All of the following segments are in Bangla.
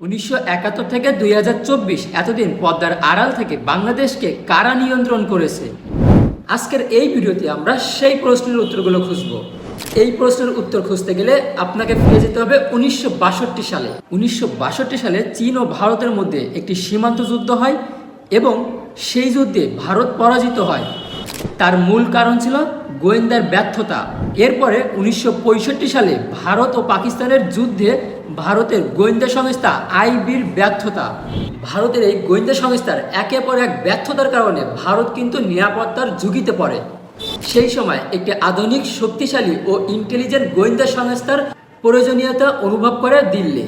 উনিশশো একাত্তর থেকে দুই হাজার চব্বিশ এতদিন পদ্মার আড়াল থেকে বাংলাদেশকে কারা নিয়ন্ত্রণ করেছে? আজকের এই ভিডিওতে আমরা সেই প্রশ্নের উত্তরগুলো খুঁজব। এই প্রশ্নের উত্তর খুঁজতে গেলে আপনাকে ফিরে যেতে হবে উনিশশো বাষট্টি সালে। উনিশশো বাষট্টি সালে চীন ও ভারতের মধ্যে একটি সীমান্ত যুদ্ধ হয় এবং সেই যুদ্ধে ভারত পরাজিত হয়। তার মূল কারণ ছিল গোয়েন্দার ব্যর্থতা। এরপরে উনিশশো পঁয়ষট্টি সালে ভারত ও পাকিস্তানের যুদ্ধে ভারতের গোয়েন্দা সংস্থা আইবির ব্যর্থতা। ভারতের এই গোয়েন্দা সংস্থার একের পর এক ব্যর্থতার কারণে ভারত কিন্তু নিরাপত্তার ঝুঁকিতে পড়ে। সেই সময় একটি আধুনিক, শক্তিশালী ও ইন্টেলিজেন্ট গোয়েন্দা সংস্থার প্রয়োজনীয়তা অনুভব করে দিল্লি।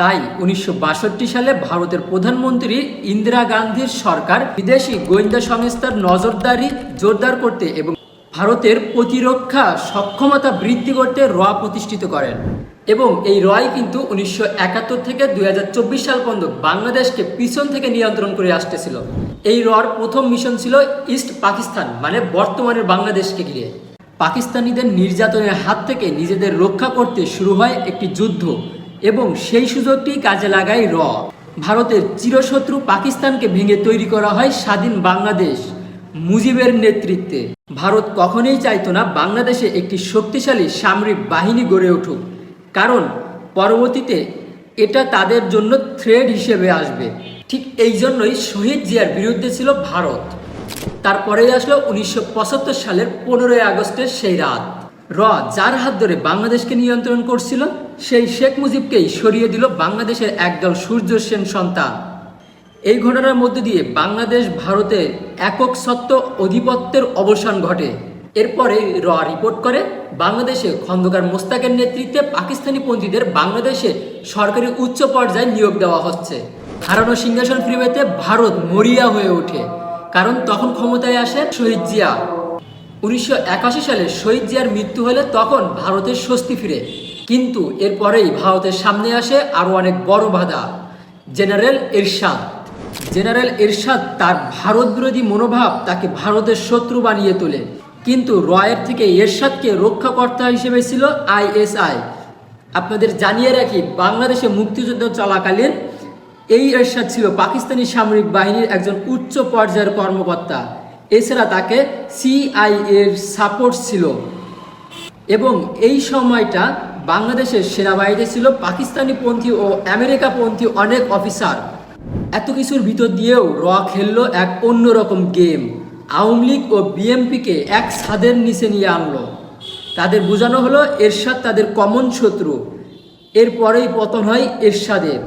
তাই উনিশশো বাষট্টি সালে ভারতের প্রধানমন্ত্রী ইন্দিরা গান্ধীর সরকার বিদেশি গোয়েন্দা সংস্থার নজরদারি জোরদার করতে এবং ভারতের প্রতিরক্ষা সক্ষমতা বৃদ্ধি করতে র প্রতিষ্ঠিত করেন। এবং এই রয় কিন্তু উনিশশো একাত্তর থেকে দুই হাজার চব্বিশ সাল পর্যন্ত বাংলাদেশকে পিছন থেকে নিয়ন্ত্রণ করে আসতেছিল। এই রর প্রথম মিশন ছিল ইস্ট পাকিস্তান মানে বর্তমানের বাংলাদেশকে ঘিরে। পাকিস্তানিদের নির্যাতনের হাত থেকে নিজেদের রক্ষা করতে শুরু হয় একটি যুদ্ধ, এবং সেই সুযোগটি কাজে লাগায় র। ভারতের চিরশত্রু পাকিস্তানকে ভেঙে তৈরি করা হয় স্বাধীন বাংলাদেশ। মুজিবের নেতৃত্বে। ভারত কখনোই চাইতো না বাংলাদেশে একটি শক্তিশালী সামরিক বাহিনী গড়ে উঠুক। কারণ, পরবর্তীতে এটা তাদের জন্য থ্রেড হিসেবে আসবে। ঠিক এই জন্যই শহীদ জিয়ার বিরুদ্ধে ছিল ভারত। তারপরেই আসলো উনিশশো পঁচাত্তর সালের পনেরোই আগস্টের সেই রাত। র যার হাত ধরে বাংলাদেশকে নিয়ন্ত্রণ করছিল, সেই শেখ মুজিবকেই সরিয়ে দিল বাংলাদেশের একদল সূর্য সেন সন্তান। এই ঘটনার মধ্যে দিয়ে বাংলাদেশ, ভারতে একক সত্ত্ব অধিপত্যের অবসান ঘটে। এরপরে র রিপোর্ট করে, বাংলাদেশে খন্দকার মোস্তাকের নেতৃত্বে পাকিস্তানি পন্থীদের বাংলাদেশে সরকারি উচ্চ পর্যায়ে নিয়োগ দেওয়া হচ্ছে। হারানো সিংহাসন ফিরে ভারত মরিয়া হয়ে ওঠে, কারণ তখন ক্ষমতায় আসে শহীদ জিয়া। উনিশশো একাশি সালে শহীদ জিয়ার মৃত্যু হলে তখন ভারতের স্বস্তি ফিরে, কিন্তু এরপরেই ভারতের সামনে আসে আরও অনেক বড় বাধা, জেনারেল এরশাদ। জেনারেল এরশাদ তার ভারত বিরোধী মনোভাব তাকে ভারতের শত্রু বানিয়ে তোলে। কিন্তু রয়ের থেকে এরশাদকে রক্ষাকর্তা হিসেবে ছিল আইএসআই। আপনাদের জানিয়ে রাখি, বাংলাদেশে মুক্তিযুদ্ধ চলাকালীন এই এরশাদ ছিল পাকিস্তানি সামরিক বাহিনীর একজন উচ্চ পর্যায়ের কর্মকর্তা। এছাড়া তাকে সিআইএর সাপোর্ট ছিল। এবং এই সময়টা বাংলাদেশের সেনাবাহিনীতে ছিল পাকিস্তানি পন্থী ও আমেরিকা পন্থী অনেক অফিসার। এত কিছুর ভিতর দিয়েও র খেললো এক অন্যরকম গেম। আওয়ামী লীগ ও বিএমপিকে এক ছাদের নিচে নিয়ে আনলো। তাদের বোঝানো হলো এরশাদ তাদের কমন শত্রু। এরপরেই পতন হয় এরশাদের।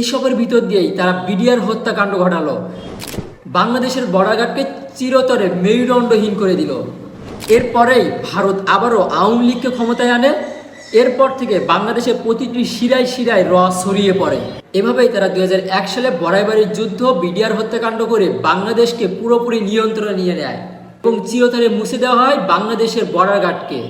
এসবের ভিতর দিয়েই তারা বিডিআর হত্যাকাণ্ড ঘটালো। বাংলাদেশের বর্ডারঘাটকে চিরতরে মেরুদণ্ডহীন করে দিল। এরপরেই ভারত আবারও আওয়ামী লীগকে ক্ষমতায় আনে এরপর থেকে বাংলাদেশে প্রতিটি শিরায় শিরায় র ছড়িয়ে পড়ে। এভাবেই তারা দুই হাজার এক সালে বড়াইবাড়ির যুদ্ধ, বিডিআর হত্যাকাণ্ড করে বাংলাদেশকে পুরোপুরি নিয়ন্ত্রণে নিয়ে নেয় এবং চিরতরে মুছে দেওয়া হয় বাংলাদেশের বর্ডারঘাটকে